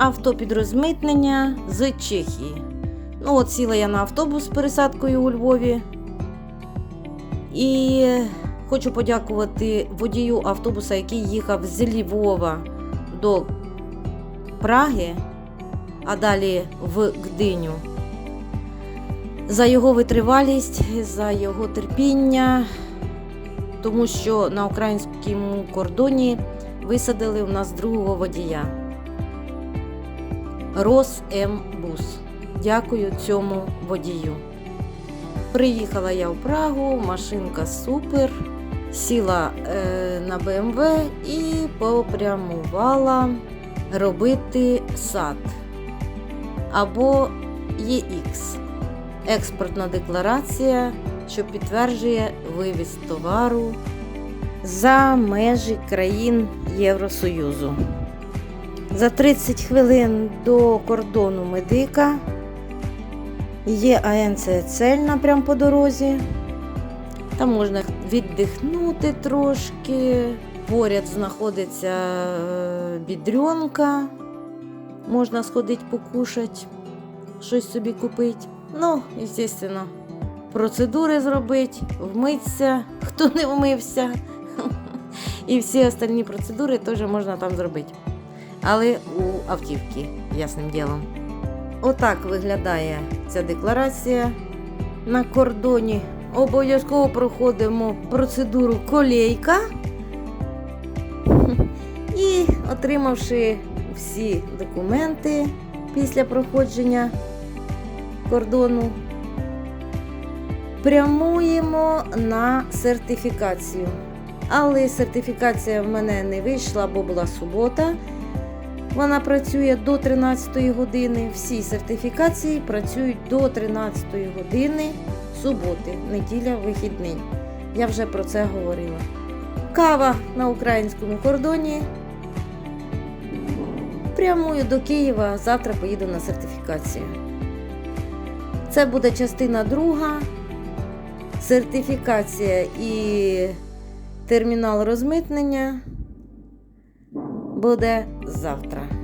авто під розмитнення з Чехії. Ну, от сіла я на автобус з пересадкою у Львові. І хочу подякувати водію автобуса, який їхав з Львова до Праги, а далі в Гдиню. За його витривалість, за його терпіння, тому що на українському кордоні висадили у нас другого водія. Рос М. Бус. Дякую цьому водію. Приїхала я в Прагу, машинка супер. Сіла е, на БМВ і попрямувала робити сад або ЄХ. Експортна декларація, що підтверджує вивіз товару за межі країн Євросоюзу. За 30 хвилин до кордону медика є АНЦ Цельна прямо по дорозі. Там можна віддихнути трошки. Поряд знаходиться е, бідрюнка. Можна сходити покушати, щось собі купити. Ну, звісно, процедури зробити, вмитися, хто не вмився. І всі остальні процедури теж можна там зробити. Але у автівки, ясним ділом. Отак виглядає ця декларація на кордоні. Обов'язково проходимо процедуру колейка. І отримавши всі документи після проходження кордону, прямуємо на сертифікацію. Але сертифікація в мене не вийшла, бо була субота. Вона працює до 13 години. Всі сертифікації працюють до 13 години суботи, неділя, вихідний. Я вже про це говорила. Кава на українському кордоні. Прямую до Києва. Завтра поїду на сертифікацію. Це буде частина друга. Сертифікація і термінал розмитнення буде завтра.